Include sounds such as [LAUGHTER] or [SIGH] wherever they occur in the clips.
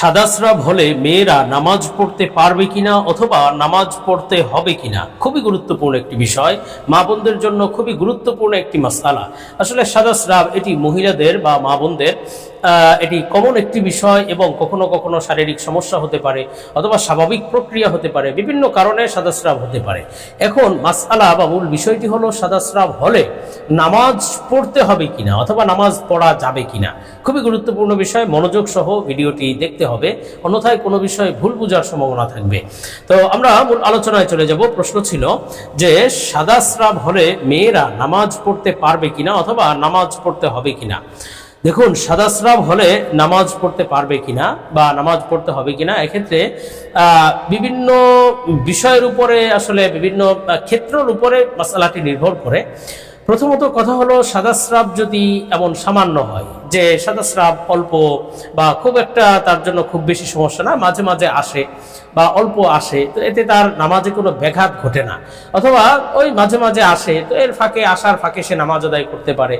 সাদাস্রাব হলে মেয়েরা নামাজ পড়তে পারবে কিনা অথবা নামাজ পড়তে হবে কিনা? খুবই গুরুত্বপূর্ণ একটি বিষয়। মা বোনদের জন্য খুবই গুরুত্বপূর্ণ একটি মাসালা আসলে সাদাস্রাব এটি মহিলাদের বা মা বোনদের এটি কমন একটি বিষয় এবং কখনো কখনো শারীরিক সমস্যা হতে পারে অথবা স্বাভাবিক প্রক্রিয়া হতে পারে। বিভিন্ন কারণে সাদাস্রাব হতে পারে। এখন মাসালা বা মূল বিষয়টি হলো সাদাস্রাব হলে নামাজ পড়তে হবে কিনা অথবা নামাজ পড়া যাবে কিনা? খুবই গুরুত্বপূর্ণ বিষয়। মনোযোগ সহ ভিডিওটি দেখতে হবে। অন্যথায় কোনো বিষয়ে ভুল বোঝার সম্ভাবনা থাকবে। তো আমরা মূল আলোচনায় চলে যাব। প্রশ্ন ছিল যে সাদাস্রাব হলে মেয়েরা নামাজ পড়তে পারবে কিনা অথবা নামাজ পড়তে হবে কিনা? দেখুন সাদাস্রাব হলে নামাজ পড়তে পারবে কিনা বা নামাজ পড়তে হবে কিনা, এক্ষেত্রে বিভিন্ন বিষয়ের উপরে, আসলে বিভিন্ন ক্ষেত্রের উপরে মশালাটি নির্ভর করে। প্রথমত কথা হলো সাদাস্রাব যদি এমন সামান্য হয়, যে সাদাস্রাব অল্প বা খুব একটা তার জন্য খুব বেশি সমস্যা না, মাঝে মাঝে আসে বা অল্প আসে, তো এতে তার নামাজে কোনো ব্যাঘাত ঘটে না। অথবা ওই মাঝে মাঝে আসে, তো এর ফাঁকে আসার ফাঁকে সে নামাজ আদায় করতে পারে।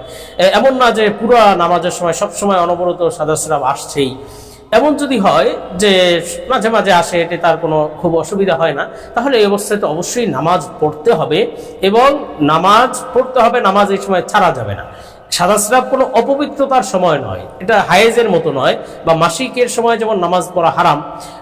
এমন না যে পুরো নামাজের সময় সব সময় অনবরত সাদাস্রাব আসছেই। এমন যদি হয় যে মাঝে মাঝে আসে এতে তার কোনো খুব অসুবিধা হয় না তাহলে এই অবস্থায় তো অবশ্যই নামাজ পড়তে হবে এবং নামাজ পড়তে হবে নামাজ এই সময় ছাড়া যাবে না। সাদা স্রাব কোনো অপবিত্রতার সময় নয় এটা হায়েজের মতো নয় বা মাসিকের সময় যেমন নামাজ পড়া হারাম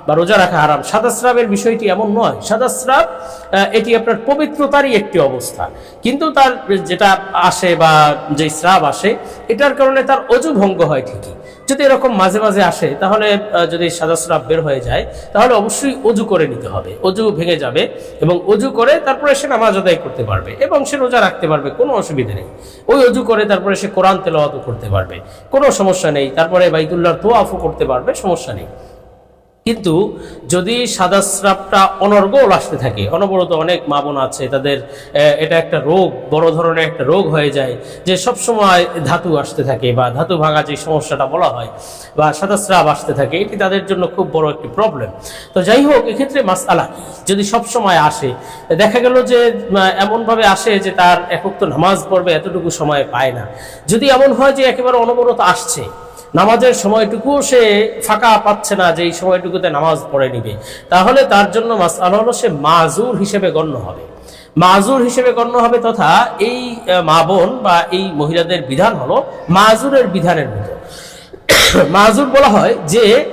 বা রোজা রাখা হারাম সাদাস্রাবের বিষয়টি এমন নয়। সাদাস্রাব আহ, এটি আপনার পবিত্রতারই একটি অবস্থা। কিন্তু তার যেটা আসে বা যে স্রাব আসে এটার কারণে তার অজু ভঙ্গ হয় ঠিকই। যদি এরকম মাঝে মাঝে আসে, তাহলে যদি সাদা স্রাব বের হয়ে যায়, তাহলে অবশ্যই অজু করে নিতে হবে। অজু ভেঙে যাবে এবং অজু করে তারপরে সে নামাজ আদায় করতে পারবে এবং সে রোজা রাখতে পারবে, কোনো অসুবিধা নেই। ওই অজু করে তারপরে সে কোরআন তেলাওয়াতও করতে পারবে, কোনো সমস্যা নেই। তারপরে বাইতুল্লাহর তোয়াফও করতে পারবে, সমস্যা নেই। কিন্তু যদি সাদা স্রাবটা অনর্গল আসতে থাকে, অনবরত অনেক মা বোন আছে, তাদের এটা একটা রোগ, বড় ধরনের একটা রোগ হয়ে যায়, যে সব সময় ধাতু আসতে থাকে বা ধাতু ভাঙা যে সমস্যাটা বলা হয় বা সাদা স্রাব আসতে থাকে, এটি তাদের জন্য খুব বড় একটি প্রবলেম তো যাই হোক, এক্ষেত্রে মাসালা কি যদি সব সময় আসে, দেখা গেল যে এমনভাবে আসে যে তার একক তো নামাজ পড়বে, এতটুকু সময় পায় না। যদি এমন হয় যে একেবারে অনবরত আসছে নামাজের সময়টুকু সে ফাঁকা পাচ্ছে না যে এই সময়টুকুতে নামাজ পড়ে নিবে। তাহলে তার জন্য মাসাল হলো সে মাজুর হিসেবে গণ্য হবে। মাজুর হিসেবে গণ্য হবে তথা এই মা বোন বা এই মহিলাদের বিধান হলো মাজুরের বিধানের মতো [COUGHS] মাজুর বলা হয় যে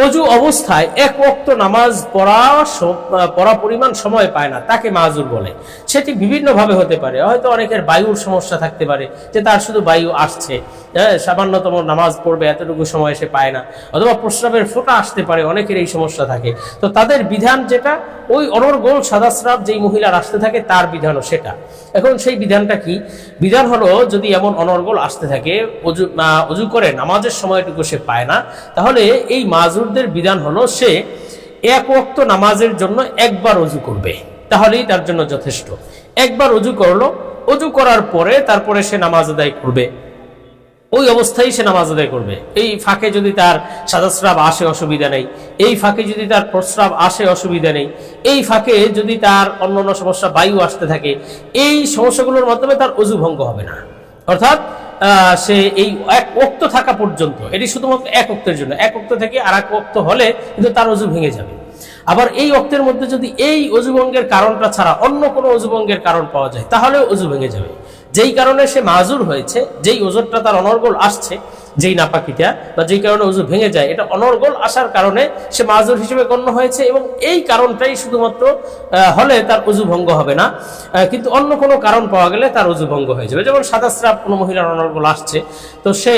অজু অবস্থায় এক ওক্ত নামাজ পড়া পড়া পরিমাণ সময় পায় না, তাকে মাজুর বলে। সেটি বিভিন্নভাবে হতে পারে। হয়তো অনেকের বায়ুর সমস্যা থাকতে পারে, যে তার শুধু বায়ু আসছে। হ্যাঁ সামান্যতম নামাজ পড়বে, এতটুকু সময় সে পায় না। অথবা প্রস্রাবের ফোঁটা আসতে পারে, অনেকের এই সমস্যা থাকে। তো তাদের বিধান যেটা, ওই অনর্গল সাদাস্রাব যেই মহিলার আসতে থাকে, তার বিধানও সেটা। এখন সেই বিধানটা কি? বিধান হলো, যদি এমন অনর্গল আসতে থাকে, অজু অজু করে নামাজের সময়টুকু সে পায় না, তাহলে এই মাজুরদের বিধান হলো সে এক ওয়াক্ত নামাজের জন্য একবার অজু করবে। তাহলেই তার জন্য যথেষ্ট। একবার অজু করল, অজু করার পরে তারপরে সে নামাজ আদায় করবে। ওই অবস্থায় সে নামাজ আদায় করবে। এই ফাঁকে যদি তার সাদাস্রাব আসে অসুবিধা নেই। এই ফাঁকে যদি তার প্রস্রাব আসে অসুবিধা নেই। এই ফাঁকে যদি তার অন্য অন্য সমস্যা, বায়ু আসতে থাকে, এই সমস্যাগুলোর মাধ্যমে তার অজু ভঙ্গ হবে না। অর্থাৎ সে এই এক অক্ত থাকা পর্যন্ত, এটি শুধুমাত্র এক অক্তের জন্য, এক অক্ত থেকে আর এক অক্ত হলে কিন্তু তার অজু ভেঙে যাবে। আবার এই অক্তের মধ্যে যদি এই অজুভঙ্গের কারণটা ছাড়া অন্য কোনো অজুভঙ্গের কারণ পাওয়া যায় তাহলে অজু ভেঙে যাবে। যেই কারণে সে মাজুর হয়েছে, যেই ওজনটা তার অনর্গল আসছে যেই নাপাকিটা বা যেই কারণে ওজু ভেঙে যায়, এটা অনর্গল আসার কারণে সে মাজুর হিসেবে গণ্য হয়েছে এবং এই কারণটাই শুধুমাত্র হলে তার অজু ভঙ্গ হবে না। কিন্তু অন্য কোনো কারণ পাওয়া গেলে তার অজু ভঙ্গ হয়ে যাবে। যেমন সাদা স্রাব কোনো মহিলার অনর্গল আসছে, তো সে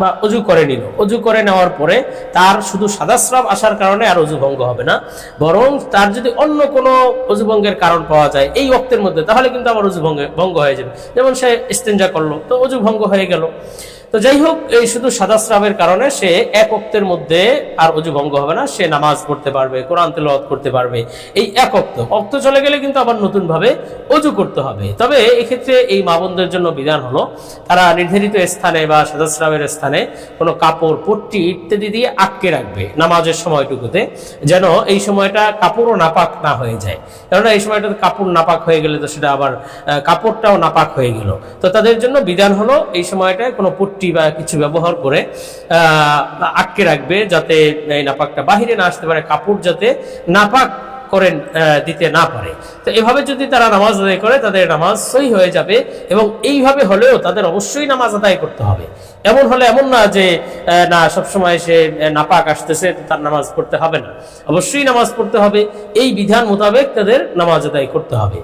বা অজু করে নিল। অজু করে নেওয়ার পরে তার শুধু সাদা স্রাব আসার কারণে আর অজু ভঙ্গ হবে না। বরং তার যদি অন্য কোনো অজু ভঙ্গের কারণ পাওয়া যায় এই অক্তের মধ্যে, তাহলে কিন্তু আমার অজু ভঙ্গে, ভঙ্গ হয়ে যাবে। যেমন সে ইস্তেঞ্জা করল, তো অজু ভঙ্গ হয়ে গেল। তো যাই হোক এই শুধু সাদা স্রাবের কারণে সে এক অক্তের মধ্যে আর অজু ভঙ্গ হবে না, সে নামাজ পড়তে পারবে, কোরআন তেলাওয়াত করতে পারবে, এই এক অক্ত। অক্ত চলে গেলে কিন্তু আবার নতুন ভাবে অজু করতে হবে। তবে এক্ষেত্রে এই মা বোনদের জন্য বিধান হলো, তারা নির্ধারিত স্থানে বা সাদা স্রাবের স্থানে কোনো কাপড়, পট্টি ইত্যাদি দিয়ে আটকে রাখবে নামাজের সময়টুকুতে, যেন এই সময়টা কাপড়ও নাপাক না হয়ে যায়। কেননা এই সময়টাতে কাপড় নাপাক হয়ে গেলে তো সেটা আবার কাপড়টাও নাপাক হয়ে গেল। তো তাদের জন্য বিধান হলো, এই সময়টায় কোনো পট্টি পট্টি বা কিছু ব্যবহার করে আটকে রাখবে যাতে এই নাপাকটা বাহিরে না আসতে পারে, কাপড় যাতে নাপাক করেন দিতে না পারে। তো এভাবে যদি তারা নামাজ আদায় করে, তাদের নামাজ সই হয়ে যাবে এবং এইভাবে হলেও তাদের অবশ্যই নামাজ আদায় করতে হবে। এমন হলে এমন না যে না, সবসময় সে নাপাক আসতেছে তার নামাজ পড়তে হবে না। অবশ্যই নামাজ পড়তে হবে। এই বিধান মোতাবেক তাদের নামাজ আদায় করতে হবে।